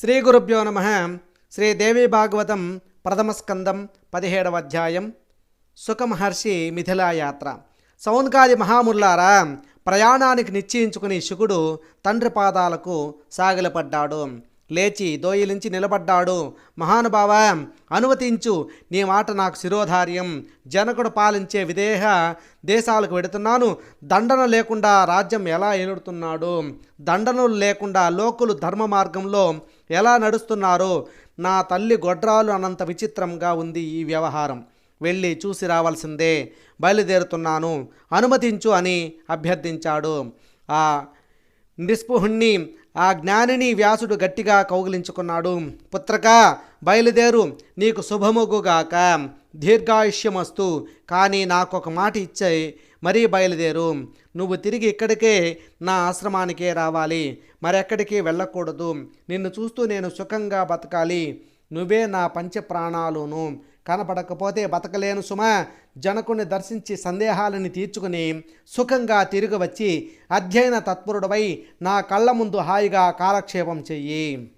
శ్రీ గురుభ్యో నమ. శ్రీ దేవి భాగవతం ప్రథమ స్కందం పదిహేడవ అధ్యాయం. సుఖమహర్షి మిథిలాయాత్ర సౌన్కాది మహాముల్లారా ప్రయాణానికి నిశ్చయించుకుని శుకుడు తండ్రి పాదాలకు సాగిలపడ్డాడు. లేచి దోయిలించి నిలబడ్డాడు. మహానుభావ అనుమతించు నీ మాట నాకు శిరోధార్యం. జనకుడు పాలించే విదేహ దేశాలకు వెడుతున్నాను. దండన లేకుండా రాజ్యం ఎలా ఏలుడుతున్నాడు? దండనలు లేకుండా లోకులు ధర్మ మార్గంలో ఎలా నడుస్తున్నారో నా తల్లి గొడ్రాలు అనంత విచిత్రంగా ఉంది ఈ వ్యవహారం. వెళ్ళి చూసి రావాల్సిందే. బయలుదేరుతున్నాను. అనుమతించు అని అభ్యర్థించాడు. ఆ నిస్పృహుణ్ణి ఆ జ్ఞానిని వ్యాసుడు గట్టిగా కౌగిలించుకున్నాడు. పుత్రక బయలుదేరు. నీకు శుభముగుగాక. దీర్ఘాయుష్యమస్తు. కానీ నాకు ఒక మాట ఇచ్చే మరీ బయలుదేరు. నువ్వు తిరిగి ఇక్కడికే నా ఆశ్రమానికే రావాలి. మరెక్కడికి వెళ్ళకూడదు. నిన్ను చూస్తూ నేను సుఖంగా బతకాలి. నువ్వే నా పంచ ప్రాణాలును కనపడకపోతే బతకలేను సుమ. జనకుని దర్శించి సందేహాలని తీర్చుకుని సుఖంగా తిరిగి వచ్చి అధ్యయన తత్పరుడవై నా కళ్ళ ముందు హాయిగా కాలక్షేపం చెయ్యి.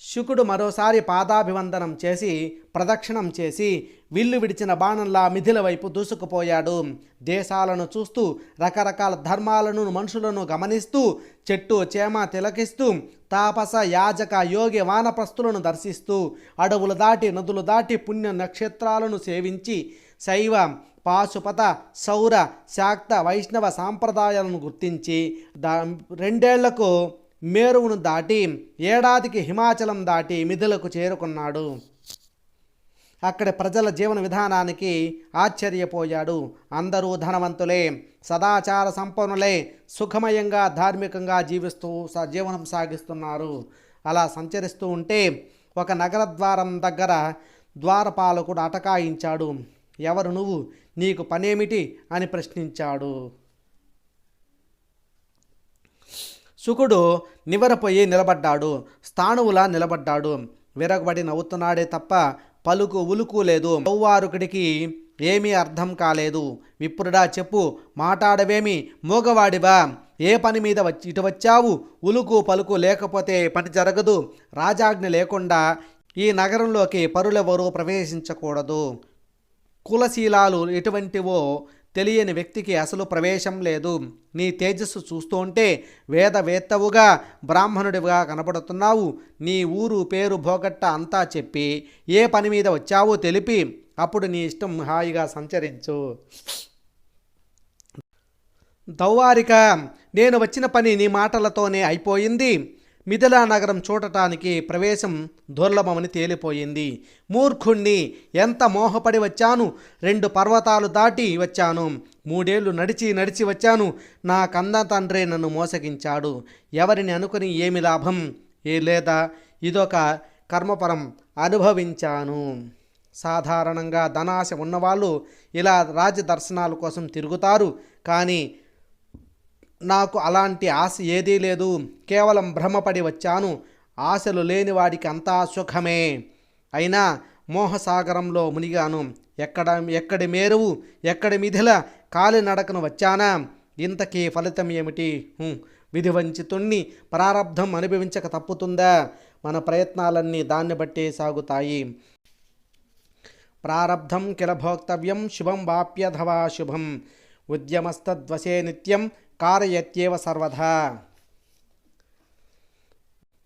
శుకుడు మరోసారి పాదాభివందనం చేసి ప్రదక్షిణం చేసి విల్లు విడిచిన బాణంలా మిథిల వైపు దూసుకుపోయాడు. దేశాలను చూస్తూ రకరకాల ధర్మాలను మనుషులను గమనిస్తూ చెట్టు చేమ తిలకిస్తూ తాపస యాజక యోగి వానప్రస్తులను దర్శిస్తూ అడవులు దాటి నదులు దాటి పుణ్య నక్షత్రాలను సేవించి శైవ పాశుపత సౌర శాక్త వైష్ణవ సాంప్రదాయాలను గుర్తించి దా రెండేళ్ళకు మేరువును దాటి ఏడాదికి హిమాచలం దాటి మిథులకు చేరుకున్నాడు. అక్కడి ప్రజల జీవన విధానానికి ఆశ్చర్యపోయాడు. అందరూ ధనవంతులే సదాచార సంపన్నులే సుఖమయంగా ధార్మికంగా జీవిస్తూ స జీవనం సాగిస్తున్నారు. అలా సంచరిస్తూ ఉంటే ఒక నగర ద్వారం దగ్గర ద్వారపాలకుడు అటకాయించాడు. ఎవరు నువ్వు? నీకు పనేమిటి? అని ప్రశ్నించాడు. శుకుడు నివరపోయి నిలబడ్డాడు. స్థాణువులా నిలబడ్డాడు. విరగబడి నవ్వుతున్నాడే తప్ప పలుకు ఉలుకు లేదు. నవ్వారుకుడికి ఏమీ అర్థం కాలేదు. విప్రుడా చెప్పు మాట్లాడవేమి మూగవాడివా? ఏ పని మీద వచ్చి ఇటు వచ్చావు? ఉలుకు పలుకు లేకపోతే పని జరగదు. రాజాజ్ఞ లేకుండా ఈ నగరంలోకి పరులెవరూ ప్రవేశించకూడదు. కులశీలాలు ఎటువంటివో తెలియని వ్యక్తికి అసలు ప్రవేశం లేదు. నీ తేజస్సు చూస్తుంటే వేదవేత్తవుగా బ్రాహ్మణుడిగా కనపడుతున్నావు నీ ఊరు పేరు భోగట్ట అంతా చెప్పి ఏ పని మీద వచ్చావో తెలిపి అప్పుడు నీ ఇష్టం హాయిగా సంచరించు. దౌవారిక నేను వచ్చిన పని నీ మాటలతోనే అయిపోయింది. మిథిలా నగరం చూడటానికి ప్రవేశం దుర్లభమని తేలిపోయింది. మూర్ఖుణ్ణి ఎంత మోహపడి వచ్చాను? రెండు పర్వతాలు దాటి వచ్చాను. మూడేళ్ళు నడిచి నడిచి వచ్చాను. నా కంద తండ్రే నన్ను మోసగించాడు. ఎవరిని అనుకుని ఏమి లాభం? ఏ లేదా? ఇదొక కర్మపరం అనుభవించాను. సాధారణంగా ధనాశ ఉన్నవాళ్ళు ఇలా రాజదర్శనాల కోసం తిరుగుతారు. కానీ నాకు అలాంటి ఆశ ఏదీ లేదు. కేవలం భ్రమపడి వచ్చాను. ఆశలు లేని వాడికి అంతా సుఖమే. అయినా మోహసాగరంలో మునిగాను. ఎక్కడ ఎక్కడి మేరువు ఎక్కడి మిథిల కాలినడకను వచ్చానా? ఇంతకీ ఫలితం ఏమిటి? విధివంచితుణ్ణి ప్రారంధం అనుభవించక తప్పుతుందా? మన ప్రయత్నాలన్నీ దాన్ని బట్టే సాగుతాయి. ప్రారబ్ధం కిల భోక్తవ్యం శుభం వాప్యధవా శుభం. ఉద్యమస్తద్వశే నిత్యం కారయత్యేవ సర్వధా.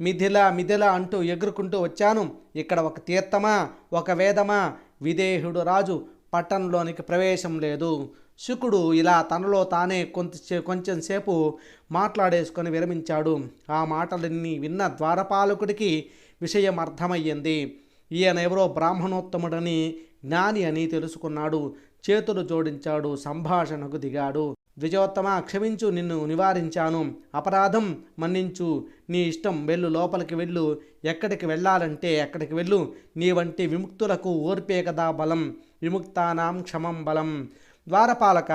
మిథిల మిథిల అంటూ ఎగురుకుంటూ వచ్చాను. ఇక్కడ ఒక తీర్థమా ఒక వేదమా? విదేహుడు రాజు పట్టణంలోనికి ప్రవేశం లేదు. శుకుడు ఇలా తనలో తానే కొంత కొంచెం సేపు మాట్లాడేసుకొని విరమించాడు. ఆ మాటలన్నీ విన్న ద్వారపాలకుడికి విషయం అర్థమయ్యింది ఈయన ఎవరో బ్రాహ్మణోత్తముడని జ్ఞాని అని తెలుసుకున్నాడు. చేతులు జోడించాడు సంభాషణకు దిగాడు. ద్విజోత్తమ క్షమించు నిన్ను నివారించాను. అపరాధం మన్నించు. నీ ఇష్టం వెళ్ళు లోపలికి వెళ్ళు. ఎక్కడికి వెళ్ళాలంటే ఎక్కడికి వెళ్ళు. నీ వంటి విముక్తులకు ఓర్పే కదా బలం. విముక్తానాం క్షమం బలం. ద్వారపాలక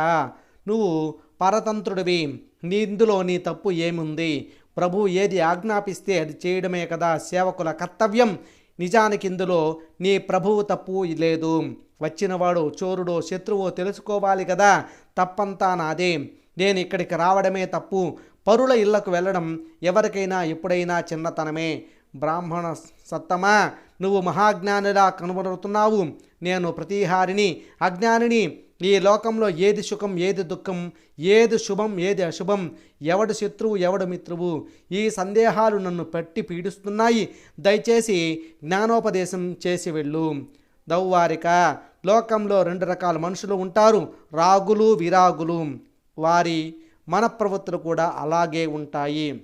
నువ్వు పరతంత్రుడివి. నీ ఇందులో నీ తప్పు ఏముంది? ప్రభు ఏది ఆజ్ఞాపిస్తే అది చేయడమే కదా. సేవకుల కర్తవ్యం. నిజానికి ఇందులో నీ ప్రభువు తప్పు లేదు. వచ్చినవాడు చోరుడో శత్రువో తెలుసుకోవాలి కదా. తప్పంతా నాదే. నేను ఇక్కడికి రావడమే తప్పు. పరుల ఇళ్ళకు వెళ్ళడం ఎవరికైనా ఎప్పుడైనా చిన్నతనమే. బ్రాహ్మణ సత్తమా? నువ్వు మహాజ్ఞానిలా కనబడుతున్నావు. నేను ప్రతిహారిని అజ్ఞానిని ఈ లోకంలో ఏది సుఖం ఏది దుఃఖం ఏది శుభం ఏది అశుభం ఎవడు శత్రువు ఎవడు మిత్రువు ఈ సందేహాలు నన్ను పట్టి పీడిస్తున్నాయి. దయచేసి జ్ఞానోపదేశం చేసి వెళ్ళు. దౌవారిక లోకంలో రెండు రకాల మనుషులు ఉంటారు రాగులు విరాగులు. వారి మన ప్రవృత్తులు కూడా అలాగే ఉంటాయి.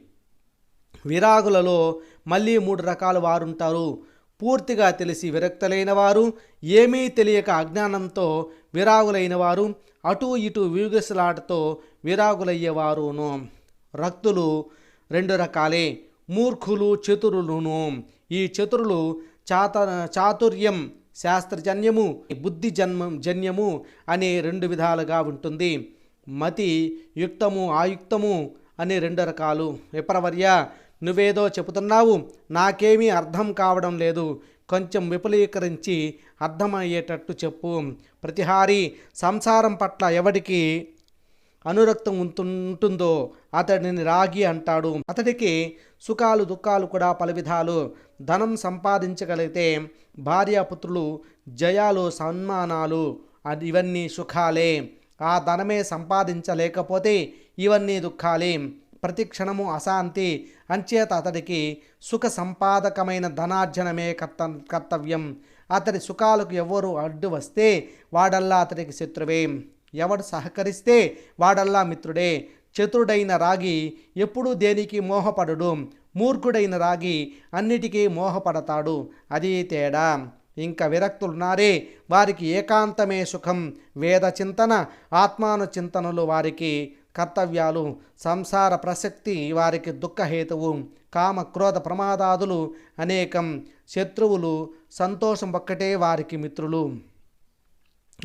విరాగులలో మళ్ళీ మూడు రకాల వారు ఉంటారు. పూర్తిగా తెలిసి విరక్తలైన వారు ఏమీ తెలియక అజ్ఞానంతో విరాగులైన వారు అటు ఇటు వ్యూగసలాటతో విరాగులయ్యేవారును. రక్తులు రెండు రకాలే మూర్ఖులు చతురులును. ఈ చతురులు చాత చాతుర్యం శాస్త్రజన్యము బుద్ధి జన్మం జన్యము అనే రెండు విధాలుగా ఉంటుంది. మతి యుక్తము ఆయుక్తము అనే రెండు రకాలు. విప్రవర్య నువ్వేదో చెబుతున్నావు నాకేమీ అర్థం కావడం లేదు. కొంచెం విపులీకరించి అర్థమయ్యేటట్టు చెప్పు. ప్రతిహారి సంసారం పట్ల ఎవడికి అనురక్తం ఉంటుంటుందో అతడిని రాగి అంటాడు. అతడికి సుఖాలు దుఃఖాలు కూడా పలు విధాలు ధనం సంపాదించగలిగితే భార్యాపుత్రులు జయాలు సన్మానాలు అది ఇవన్నీ సుఖాలే. ఆ ధనమే సంపాదించలేకపోతే ఇవన్నీ దుఃఖాలే. ప్రతి క్షణము అశాంతి అంచేత అతడికి సుఖ సంపాదకమైన ధనార్జనమే కర్త కర్తవ్యం. అతడి సుఖాలకు ఎవరు అడ్డు వస్తే వాడల్లా అతడికి శత్రువే. ఎవడు సహకరిస్తే వాడల్లా మిత్రుడే. చతురుడైన రాగి ఎప్పుడూ దేనికి మోహపడడు? మూర్ఖుడైన రాగి అన్నిటికీ మోహపడతాడు. అది తేడా. ఇంకా విరక్తులున్నారే వారికి ఏకాంతమే సుఖం. వేద చింతన ఆత్మాను చింతనలు వారికి కర్తవ్యాలు సంసార ప్రసక్తి వారికి దుఃఖహేతువు కామ క్రోధ ప్రమాదాదులు అనేకం శత్రువులు సంతోషం ఒక్కటే వారికి మిత్రులు.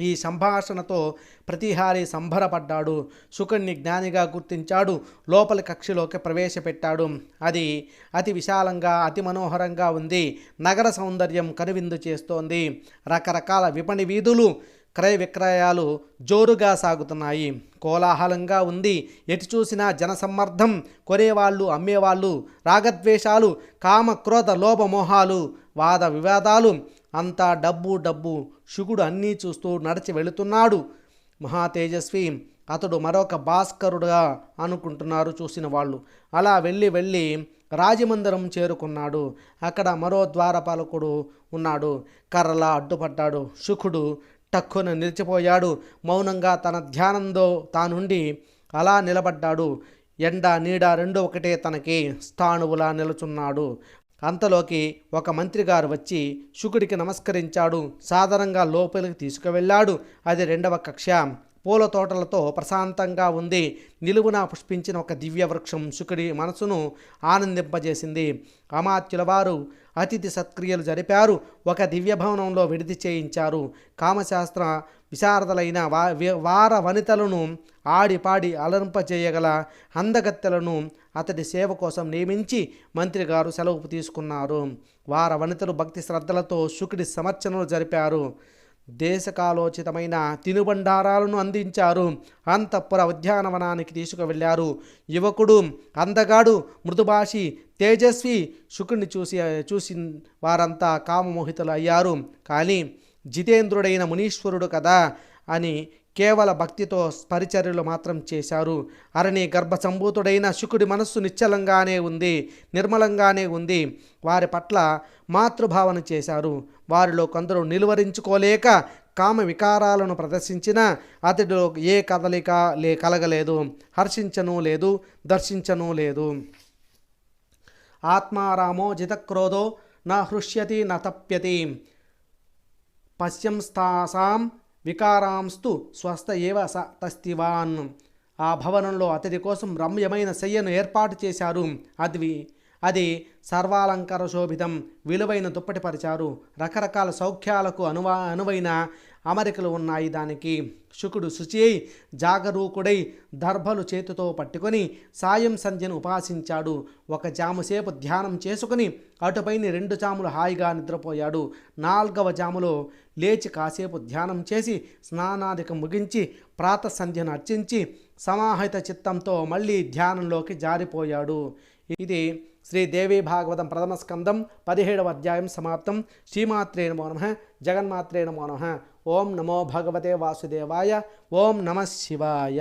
ఈ సంభాషణతో ప్రతిహారి సంబరపడ్డాడు శుకుణ్ణి జ్ఞానిగా గుర్తించాడు లోపలి కక్షలోకి ప్రవేశపెట్టాడు. అది అతి విశాలంగా అతి మనోహరంగా ఉంది. నగర సౌందర్యం కనువిందు చేస్తోంది. రకరకాల విపణి వీధులు క్రయ విక్రయాలు జోరుగా సాగుతున్నాయి. కోలాహలంగా ఉంది. ఎటు చూసినా జనసమ్మర్ధం. కొనేవాళ్ళు అమ్మేవాళ్ళు రాగద్వేషాలు కామ క్రోధ లోభమోహాలు వాద వివాదాలు. అంతా డబ్బు డబ్బు. శుకుడు అన్నీ చూస్తూ నడిచి వెళుతున్నాడు. మహా తేజస్వి. అతడు మరొక భాస్కరుడుగా అనుకుంటున్నారు చూసిన వాళ్ళు. అలా వెళ్ళి వెళ్ళి రాజమందిరం చేరుకున్నాడు. అక్కడ మరో ద్వారపాలకుడు ఉన్నాడు. కర్రలా అడ్డుపడ్డాడు. శుకుడు టక్కున నిలిచిపోయాడు. మౌనంగా తన ధ్యానంతో తానుండి అలా నిలబడ్డాడు. ఎండ నీడ రెండు ఒకటే తనకి స్థాణువులా నిలుచున్నాడు. అంతలోకి ఒక మంత్రి గారు వచ్చి శుకుడికి నమస్కరించాడు. సాధారణంగా లోపలికి తీసుకువెళ్ళాడు. అది రెండవ కక్ష. పూల తోటలతో ప్రశాంతంగా ఉంది. నిలువున పుష్పించిన ఒక దివ్య వృక్షం శుకుడి మనసును ఆనందింపజేసింది. అమాత్యుల వారు అతిథి సత్క్రియలు జరిపారు. ఒక దివ్య భవనంలో విడిది చేయించారు. కామశాస్త్ర విశారదలైన వా వార వనితలను ఆడిపాడి అలరింపజేయగల అందగత్తెలను అతడి సేవ కోసం నియమించి మంత్రి గారు సెలవు తీసుకున్నారు. వార వనితలు భక్తి శ్రద్ధలతో శుకుడి సమర్చనలు జరిపారు. దేశకాలోచితమైన తినుబండారాలను అందించారు. అంతఃపుర ఉద్యానవనానికి తీసుకువెళ్ళారు యువకుడు అందగాడు మృదుభాషి తేజస్వి శుకుడిని చూసి చూసి వారంతా కామమోహితులు అయ్యారు కానీ జితేంద్రుడైన మునీశ్వరుడు కదా అని కేవల భక్తితో పరిచర్యలు మాత్రం చేశారు. అరణి గర్భసంభూతుడైన శుకుడి మనస్సు నిశ్చలంగానే ఉంది నిర్మలంగానే ఉంది. వారి పట్ల మాతృభావన చేశారు. వారిలో కొందరు నిలువరించుకోలేక కామ వికారాలను ప్రదర్శించిన అతడిలో ఏ కదలిక లే కలగలేదు. హర్షించను లేదు దర్శించను లేదు. ఆత్మారామో జితక్రోధో నా హృష్యతి న తప్యతి. పశ్యంస్తాసాం వికారాంస్తు స్వస్థ ఏవ స తస్తివాన్. ఆ భవనంలో అతడి కోసం రమ్యమైన శయ్యను ఏర్పాటు చేశారు. అది అది సర్వాలంకార శోభితం విలువైన దుప్పటి పరిచారు. రకరకాల సౌఖ్యాలకు అనువా అనువైన అమరికలు ఉన్నాయి. దానికి శుకుడు శుచి అయి జాగరూకుడై దర్భలు చేతితో పట్టుకొని సాయం సంధ్యను ఉపాసించాడు. ఒక జాముసేపు ధ్యానం చేసుకుని అటుపైన రెండు జాములు హాయిగా నిద్రపోయాడు. నాల్గవ జాములో లేచి కాసేపు ధ్యానం చేసి స్నానాదిక ముగించి ప్రాత సంధ్యను అర్చించి సమాహిత చిత్తంతో మళ్ళీ ధ్యానంలోకి జారిపోయాడు. ఇది శ్రీదేవి భాగవతం ప్రథమ స్కందం పదిహేడవ అధ్యాయం సమాప్తం. శ్రీమాత్రే నమో నమ. జగన్మాత్రే నమో నమ. ఓం నమో భగవతే వాసుదేవాయ. ఓం నమ శివాయ.